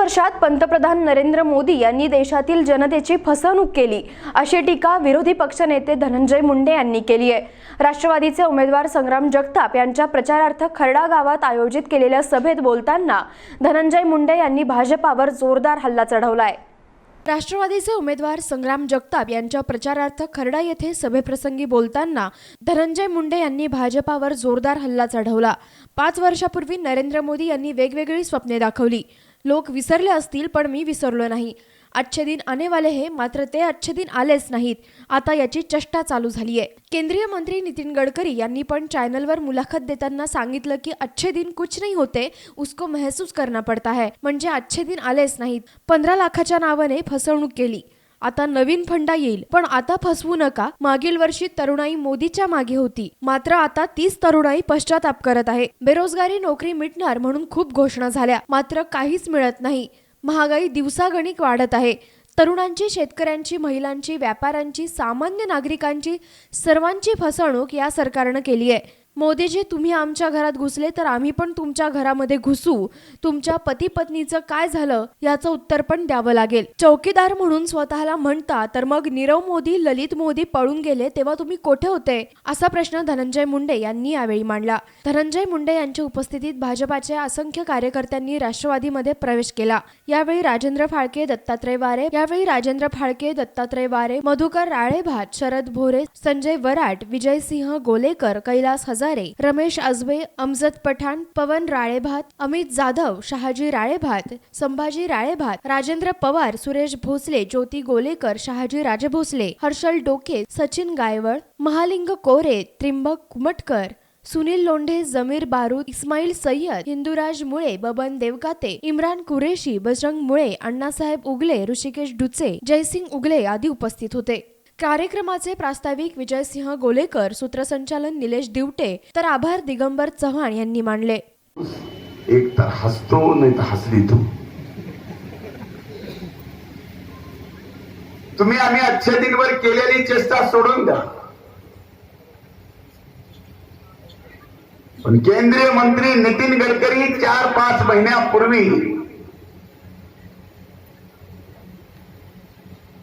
वर्षात पंतप्रधान नरेंद्र मोदी यांनी देशातील जनतेची फसवणूक केली अशी टीका विरोधी पक्षनेते धनंजय मुंडे यांनी केली आहे. राष्ट्रवादीचे उमेदवार संग्राम जगताप यांच्या प्रचारार्थ खरडा गावात आयोजित केलेल्या सभेत बोलताना धनंजय मुंडे यांनी भाजपावर जोरदार हल्ला चढवलाय. राष्ट्रवादीचे उमेदवार संग्राम जगताप यांच्या प्रचारार्थ खरडा येथे सभेप्रसंगी बोलताना धनंजय मुंडे यांनी भाजपावर जोरदार हल्ला चढवला. पाच वर्षापूर्वी नरेंद्र मोदी यांनी वेगवेगळी स्वप्ने दाखवली. लोक विसरले असतील पण मी विसरलो नाही. अच्छे दिन आने वाले हे मात्र ते अच्छे दिन आलेच नाहीत. आता याची चष्टा चालू झाली आहे केंद्रीय मंत्री नितीन गडकरी यांनी पण चॅनलवर मुलाखत देताना सांगितलं की अच्छे दिन कुछ नहीं होते उसको महसूस करना पडता है. म्हणजे अच्छे दिन आलेच नाहीत. पंधरा लाखाच्या नावाने फसवणूक केली. आता नवीन फंडा येईल. पण आता फसवू नका. मागील वर्षी तरुणाई मोदीच्या मागे होती. मात्र आता तीच तरुणाई पश्चाताप करत आहे. बेरोजगारी नोकरी मिटणार म्हणून खूप घोषणा झाल्या. मात्र काहीच मिळत नाही. महागाई दिवसागणिक वाढत आहे. तरुणांची शेतकऱ्यांची महिलांची व्यापाऱ्यांची सामान्य नागरिकांची सर्वांची फसवणूक या सरकारनं केली आहे. मोदीजी तुम्ही आमच्या घरात घुसले तर आम्ही पण तुमच्या घरामध्ये घुसू. तुमच्या पती पत्नीचं काय झालं याचं उत्तर पण द्यावं लागेल. चौकीदार म्हणून स्वतःला म्हणता तर मग नीरव मोदी ललित मोदी पळून गेले तेव्हा तुम्ही कोठे होते? असा प्रश्न धनंजय मुंडे यांनी यावेळी मांडला. धनंजय मुंडे यांच्या उपस्थितीत भाजपाचे असंख्य कार्यकर्त्यांनी राष्ट्रवादीमध्ये प्रवेश केला. यावेळी राजेंद्र फाळके दत्तात्रय वारे यावेळी राजेंद्र फाळके दत्तात्रय वारे मधुकर राळेभात शरद भोरे संजय वराट विजयसिंह गोलेकर कैलास हजार रमेश आजबे अमजद पठाण पवन राळेभात अमित जाधव शहाजी राळेभात संभाजी राळेभात राजेंद्र पवार सुरेश भोसले ज्योती गोलेकर शहाजी राजे भोसले हर्षल डोके सचिन गायवळ महालिंग कोरे त्रिंबक कुमटकर सुनील लोंढे जमीर बारूद इस्माईल सय्यद हिंदुराज मुळे बबन देवकाते इम्रान कुरेशी बजरंग मुळे अण्णासाहेब उगले ऋषिकेश डुचे जयसिंग उगले आदी उपस्थित होते. कार्यक्रमाचे प्रास्ताविक विजयसिंह गोलेकर सूत्रसंचालन निलेश दिवटे तर आभार दिगंबर चव्हाण यांनी मानले. एक तर हसतो नाही तर हसली तू. तुम्ही आम्ही अच्छे दिनवर केलेली चेष्टा सोडून द्या. पण केंद्रीय मंत्री नितीन गडकरी चार पाच महिन्यापूर्वी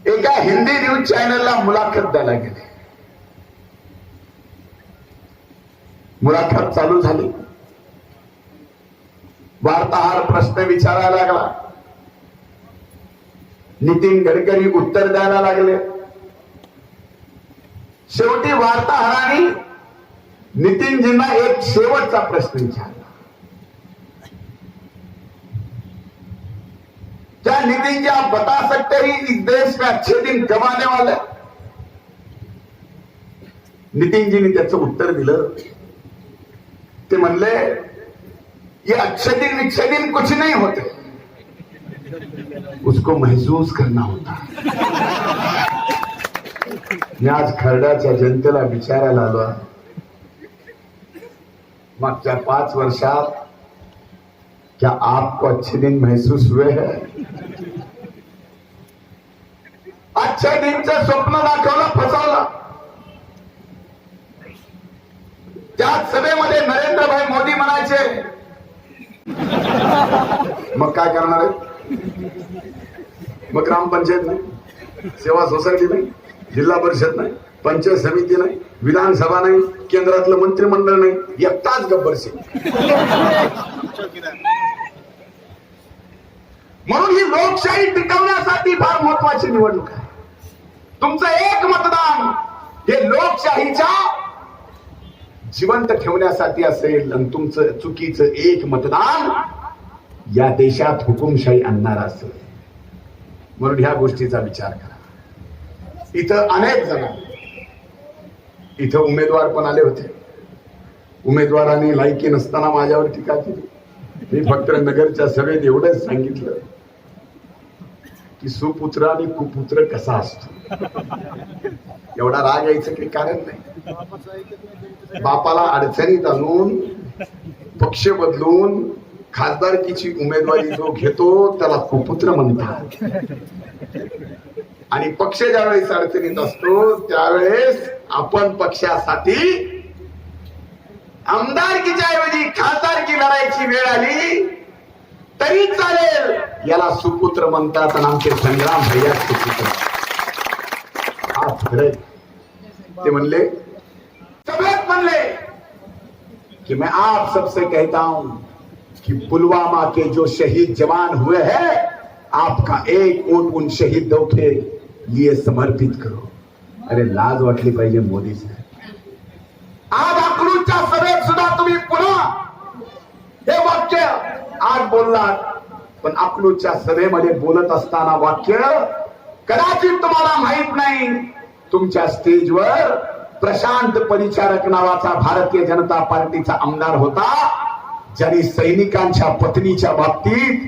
एका हिंदी न्यूज चॅनलला मुलाखत द्यायला गेले. मुलाखत चालू झाली. वार्ताहर प्रश्न विचारायला लागला. नितीन गडकरी उत्तर द्यायला लागले. शेवटी वार्ताहरांनी नितीनजींना एक शेवटचा प्रश्न विचारला. क्या नितिन जी आप बता सकते हैं इस देश में अच्छे दिन कब वाले वाले जी ने त्याचं उत्तर दिलं ते म्हणले ये अच्छे दिन अच्छे दिन कुछ नहीं होते। उसको महसूस करना होता मी आज खरड्याच्या जनतेला विचारायला आलो मागच्या पाच वर्षात क्या आपको अच्छे दिन महसूस हुए हैं? अच्छे दिनचं स्वप्न दाखवलं फसवलं त्या सभेमध्ये नरेंद्रभाई मोदी म्हणायचे मग काय करणार आहे? मग ग्रामपंचायत नाही सेवा सोसायटी नाही जिल्हा परिषद नाही. पंचायत समिती नाही विधानसभा नाही केंद्रातलं मंत्रिमंडळ नाही एकटाच गब्बर सिंग. म्हणून ही लोकशाही टिकवण्यासाठी फार महत्वाची निवडणूक आहे. तुमचं एक मतदान हे लोकशाहीच्या जिवंत ठेवण्यासाठी असेल आणि तुमचं चुकीचं एक मतदान या देशात हुकुमशाही आणणार असेल. म्हणून ह्या गोष्टीचा विचार करा. इथं अनेक जण इथं उमेदवार पण आले होते. उमेदवारांनी लायकी नसताना माझ्यावर टीका केली. मी फक्त नगरच्या सभेत एवढंच सांगितलं की सुपुत्र आणि कुपुत्र कसा असतो? एवढा राग यायचं काही कारण नाही. बापाला अडचणीत आणून पक्ष बदलून खासदारकीची उमेदवारी जो घेतो त्याला कुपुत्र म्हणतात. आणि पक्ष ज्यावेळेस अडचणीत असतो त्यावेळेस आपण पक्षासाठी आमदारकीच्या ऐवजी खासदारकी लढायची वेळ आली. तरी याला सुपुत्र म्हणतात आणि आमचे संग्राम भैया सुपुत्र. ते कि मैं आप सबसे कहता हूँ कि पुलवामा के जो शहीद जवान हुए हैं, आपका एक वोट उन शहीदों के लिए समर्पित करो। अरे लाज वाटली पाहिजे मोदी साहेब आज अकलूजच्या सभेत सुद्धा तुम्ही पुन्हा हे वाक्य आज बोललात. पण अकलूजच्या सभेमध्ये बोलत असताना वाक्य कदाचित तुम्हाला माहीत नाही. तुमच्या स्टेजवर प्रशांत परिचारक नावाचा भारतीय जनता पार्टीचा आमदार होता. ज्यांनी सैनिकांच्या पत्नीच्या बाबतीत